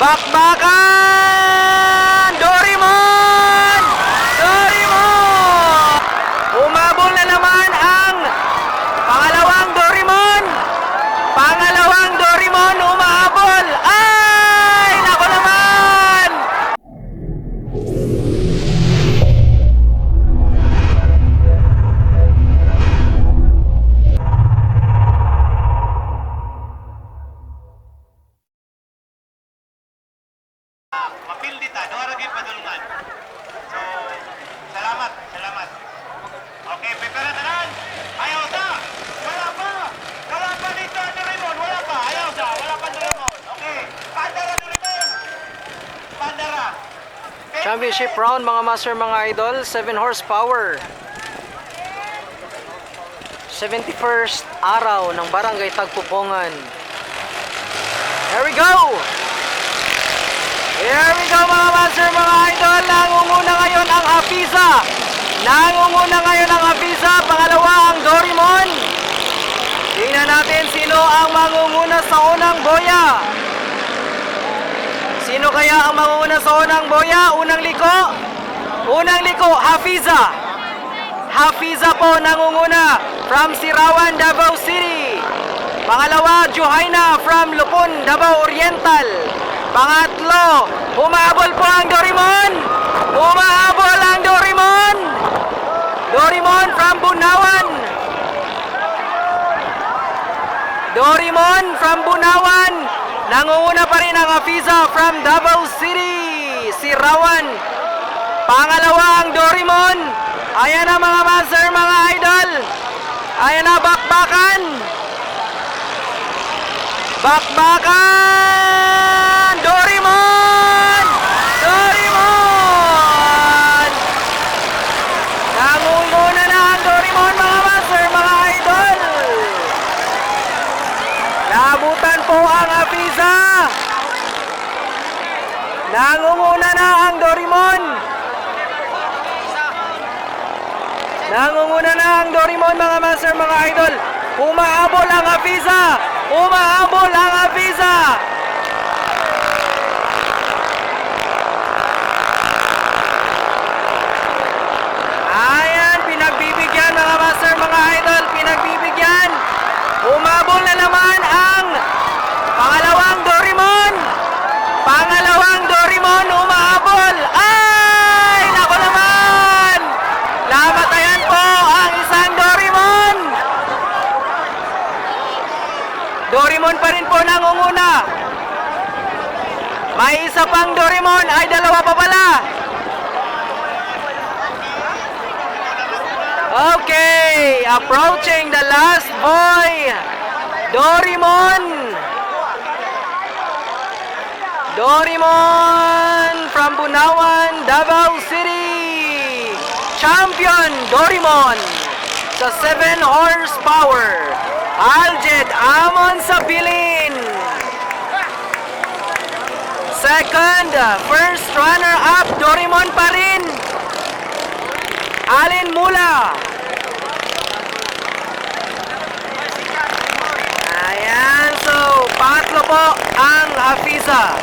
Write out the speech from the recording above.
Bakbakan! Championship round mga master mga idol, 7 horsepower. 71st araw ng Barangay Tagpupongan. Here we go! Here we go mga master mga idol! Nangunguna ngayon ang Hafiza! Nangunguna ngayon ang Hafiza, pangalawa ang Dorimon. Tingnan natin sino ang mangunguna sa unang boya. Sino kaya ang mangunguna sa unang boya? Unang liko? Unang liko, Hafiza. Hafiza po nangunguna from Sirawan, Davao City. Pangalawa, Johaina from Lupon, Davao Oriental. Pangatlo, humahabol po ang Dorimon. Humahabol ang Dorimon. Dorimon from Bunawan. Dorimon from Bunawan. Nangunguna pa rin ang Hafiza from Davao City, Sirawan. Pangalawa ang Dorimon. Ayan na mga master, mga idol. Ayan na, bakbakan. Bakbakan! Dorimon! Dorimon! Nangunguna na ang Dorimon, mga master, mga idol. Nabutan po ang Hafiza. Nangunguna na ang Dorimon. Nangunguna na ang Dorimon mga master mga idol. Umahabol ang Hafiza. Umahabol ang Hafiza. Ayan, pinagbibigyan mga master mga idol. Pinagbibigyan. Umabol na naman ang pangalawang Dorimon. Pangalawang Dorimon umahabol. Ay, nako naman. Namatayan po ang isang Dorimon. Dorimon pa rin po nangunguna. May isa pang Dorimon. Ay, dalawa pa pala. Okay, approaching the last boy. Dorimon. Dorimon from Bunawan, Davao City. Champion Dorimon sa 7 horsepower. Aljed Amon sa Pilin. Second, first runner-up Dorimon pa rin. Alin Mula. Ayan, so pangatlo po ang Hafiza.